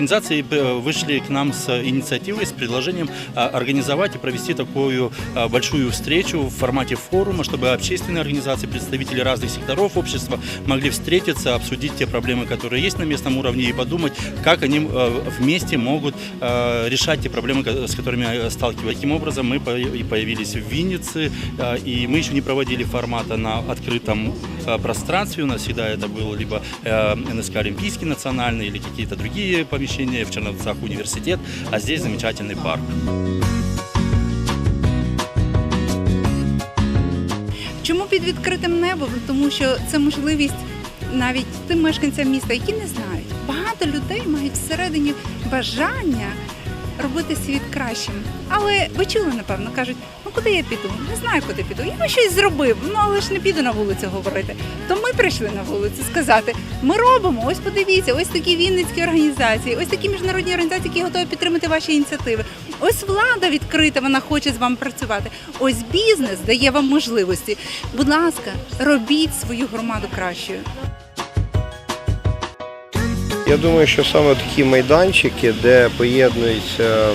организации э, вышли к нам с инициативой, с предложением а, организовать и провести такую а, большую встречу в формате форума, чтобы общественные организации, представители разных секторов общества могли встретиться, обсудить те проблемы, которые есть на местном уровне и подумать, как они э, вместе могут э, решать те проблемы, с которыми сталкиваются. Таким образом, мы и появились в Виннице, и мы еще не проводили формата на открытом пространстве. У нас всегда это был либо НСК Олимпийский национальный или какие-то другие помещения, в Черновцах университет, а здесь замечательный парк. Чому під відкритим небом? Тому що це можливість навіть тим мешканцям міста, які не знають. Багато людей мають всередині бажання робити світ кращим. Але ви чули, напевно, кажуть, ну куди я піду? Не знаю, куди піду. Я щось зробив, ну але ж не піду на вулицю говорити. То ми прийшли на вулицю сказати: ми робимо, ось подивіться, ось такі вінницькі організації, ось такі міжнародні організації, які готові підтримати ваші ініціативи. Ось влада відкрита, вона хоче з вами працювати. Ось бізнес дає вам можливості. Будь ласка, робіть свою громаду кращою. Я думаю, що саме такі майданчики, де поєднуються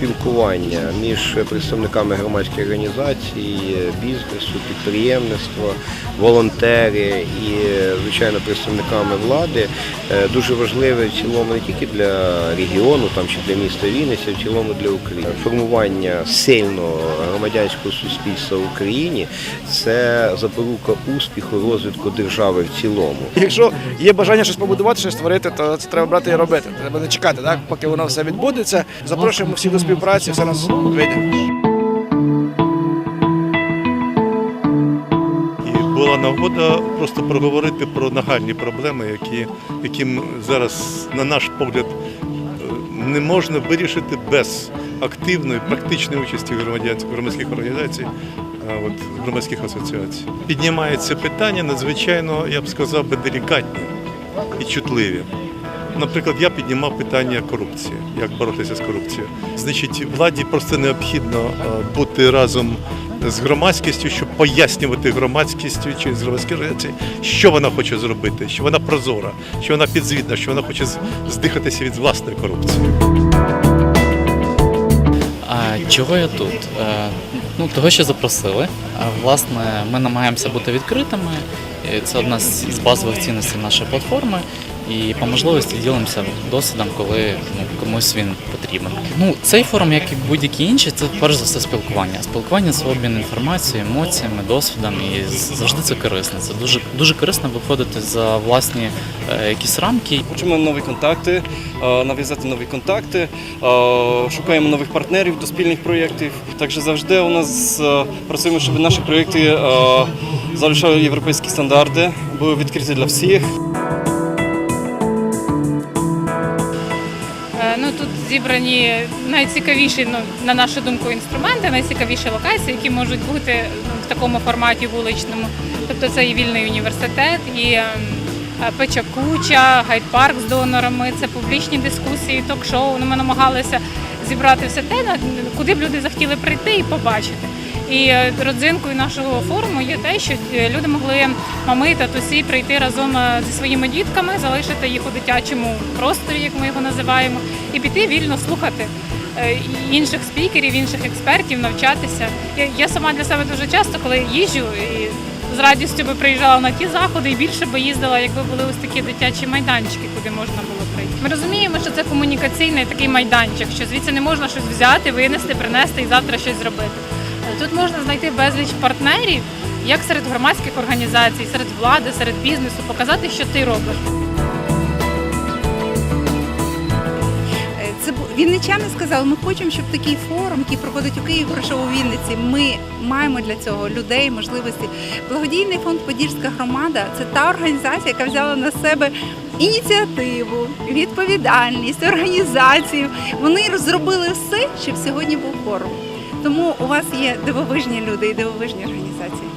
спілкування між представниками громадських організацій, бізнесу, підприємництва, волонтери і, звичайно, представниками влади, е, дуже важливе в цілому не тільки для регіону там, чи для міста Вінниця, а в цілому для України. Формування сильного громадянського суспільства в Україні це запорука успіху розвитку держави в цілому. Якщо є бажання щось побудувати, щось створити, то це треба брати і робити. Треба не чекати, так? поки воно все відбудеться. Запрошуємо всіх до співпраці, все у нас вийде. Була нагода просто проговорити про нагальні проблеми, які, яким зараз, на наш погляд, не можна вирішити без активної, практичної участі громадянських громадських організацій, от громадських асоціацій. Піднімається питання надзвичайно, я б сказав, би делікатні і чутливі. Наприклад, я піднімав питання корупції, як боротися з корупцією. Значить, владі просто необхідно е, бути разом з громадськістю, щоб пояснювати громадськістю через громадські організації, що вона хоче зробити, що вона прозора, що вона підзвітна, що вона хоче здихатися від власної корупції. А чого я тут? Е, Ну, того, що запросили. Власне, ми намагаємося бути відкритими. Це одна з базових цінностей нашої платформи. І по можливості ділимося досвідом, коли ну, комусь він потрібен. Ну, цей форум, як і будь-які інші, це перш за все спілкування. Спілкування це обмін інформацією, емоціями, досвідом, і завжди це корисно. Це дуже дуже корисно виходити за власні е, якісь рамки Хочемо нові контакти, е, нав'язати нові контакти, е, шукаємо нових партнерів до спільних проєктів. Також завжди у нас працюємо, щоб наші проєкти залишали європейські стандарти, були відкриті для всіх. Зібрані найцікавіші, ну на нашу думку, інструменти, найцікавіші локації, які можуть бути ну, в такому форматі вуличному. Тобто це і вільний університет, і Печакуча, е, печа куча, гайд-парк з донорами, це публічні дискусії, ток-шоу. Ну, ми намагалися зібрати все те, куди б люди захотіли прийти і побачити. І е, родзинкою нашого форуму є те, що е, люди могли мами та тусі прийти разом е, зі своїми дітками, залишити їх у дитячому просторі, як ми його називаємо, і піти вільно слухати інших спікерів, інших експертів, навчатися. Я сама для себе дуже часто, коли їжджу і з радістю би приїжджала на ті заходи і більше би їздила, якби були ось такі дитячі майданчики, куди можна було прийти. Ми розуміємо, що це комунікаційний такий майданчик, що звідси не можна щось взяти, винести, принести і завтра щось зробити. Тут можна знайти безліч партнерів, як серед громадських організацій, серед влади, серед бізнесу, показати, що ти робиш. Е, Це вінничани сказали, ми хочемо, щоб такий форум, який проходить у Києві, пройшов у Вінниці. Ми маємо для цього людей, можливості. Благодійний фонд Подільська громада це та організація, яка взяла на себе ініціативу, відповідальність, організацію. Вони зробили все, щоб сьогодні був форум. Тому у вас є дивовижні люди і дивовижні організації.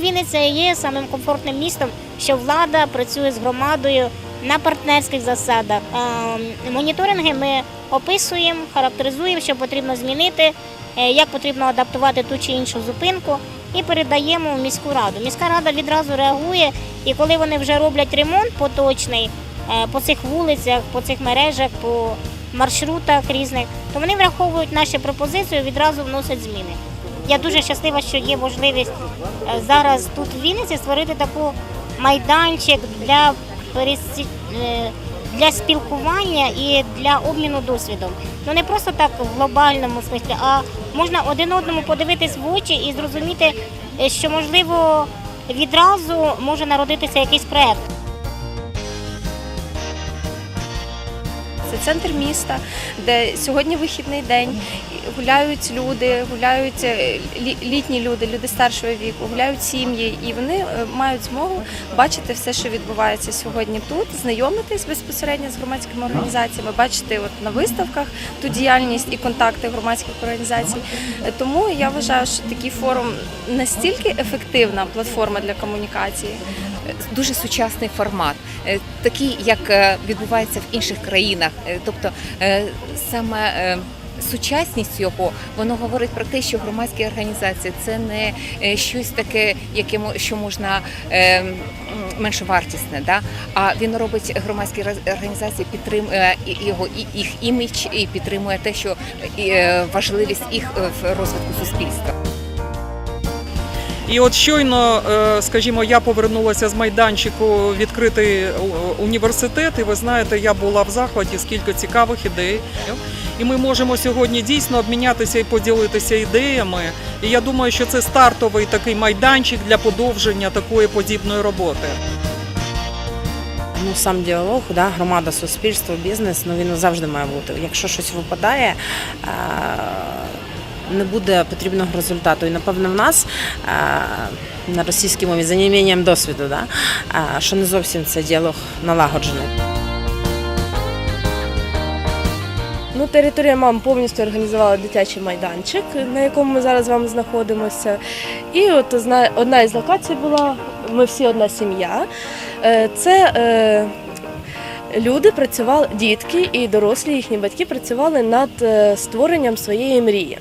Вінниця є самим комфортним містом, що влада працює з громадою на партнерських засадах. Ем, Моніторинги ми описуємо, характеризуємо, що потрібно змінити, е, як потрібно адаптувати ту чи іншу зупинку. і передаємо в міську раду. Міська рада відразу реагує, і коли вони вже роблять ремонт поточний по цих вулицях, по цих мережах, по маршрутах різних, то вони враховують наші пропозиції і відразу вносять зміни. Я дуже щаслива, що є можливість е, зараз тут в Вінниці створити таку майданчик для е, для спілкування і для обміну досвідом. Ну не просто так в глобальному смислі, а можна один одному подивитись в очі і зрозуміти, е, що можливо відразу може народитися якийсь проект. Центр міста, де сьогодні вихідний день. Гуляють люди, гуляють е, літні люди, люди старшого віку, гуляють сім'ї, і вони е, мають змогу бачити все, що відбувається сьогодні тут, знайомитись безпосередньо з громадськими організаціями, бачити от на виставках ту діяльність і контакти громадських організацій. Тому я вважаю, що такий форум настільки ефективна платформа для комунікації. Дуже сучасний формат, е, такий, як е, відбувається в інших країнах. Е, Тобто саме сучасність його воно говорить про те, що громадські організації це не щось таке, яке що можна меншовартісне, да? а він робить громадські організації підтримує його і їх імідж і підтримує те, що важливість їх в розвитку суспільства. І от щойно, е, скажімо, я повернулася з майданчику відкритий університет, і ви знаєте, я була в захваті, скільки цікавих ідей. І ми можемо сьогодні дійсно обмінятися і поділитися ідеями. І я думаю, що це стартовий такий майданчик для подовження такої подібної роботи. Ну, сам діалог, да, громада, суспільство, бізнес, ну він завжди має бути. Якщо щось випадає, е, не буде потрібного результату. І напевно в нас е, на російській мові за неімінням досвіду, да, е, що не зовсім цей діалог налагоджений. Ну, територія мам повністю організувала дитячий майданчик, на якому ми зараз з вами знаходимося. І от одна із локацій була ми всі одна сім'я. Е, Це люди працювали, дітки і дорослі їхні батьки працювали над створенням своєї мрії.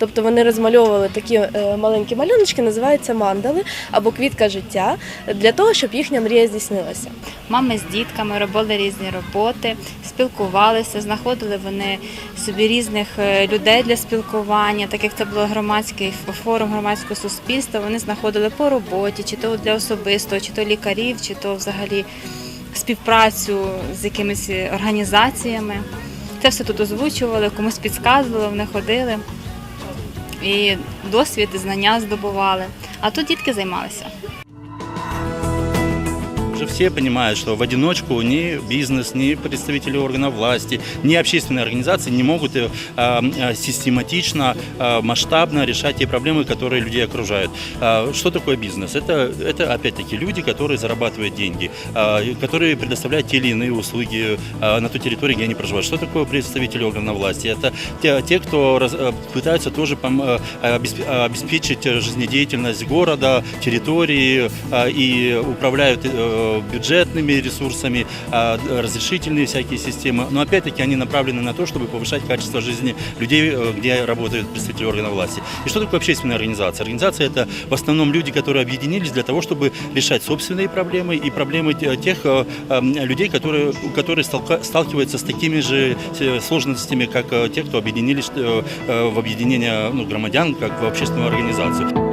Тобто вони розмальовували такі е, маленькі малюночки, називаються мандали або квітка життя, для того, щоб їхня мрія здійснилася. Мами з дітками робили різні роботи, спілкувалися, знаходили вони собі різних е, людей для спілкування, так як це було громадський форум громадського суспільства. Вони знаходили по роботі, чи то для особистого, чи то лікарів, чи то взагалі співпрацю з якимись організаціями. Це все тут озвучували, комусь підказували, вони ходили і досвід, і знання здобували. А тут дітки займалися. Уже все понимают, что в одиночку ни бизнес, ни представители органов власти, ни общественные организации не могут э, э, систематично, э, масштабно решать те проблемы, которые людей окружают. А Что такое бизнес? Это, это опять-таки люди, которые зарабатывают деньги, а, которые предоставляют те или иные услуги а, на той территории, где они проживают. Что такое представители органов власти? Это те, те кто раз- э, пытаются тоже пом- э, обесп- обеспечить жизнедеятельность города, территории и управляют бюджетными ресурсами, э, разрешительные всякие системы. Но опять-таки они направлены на то, чтобы повышать качество жизни людей, э, где работают представители органов власти. И что такое общественная организация? Организация это в основном люди, которые объединились для того, чтобы решать собственные проблемы и проблемы те- тех э, э, людей, которые, которые сталкиваются с такими же э, сложностями, как те, кто объединились в объединение ну, громадян, как в общественную организацию.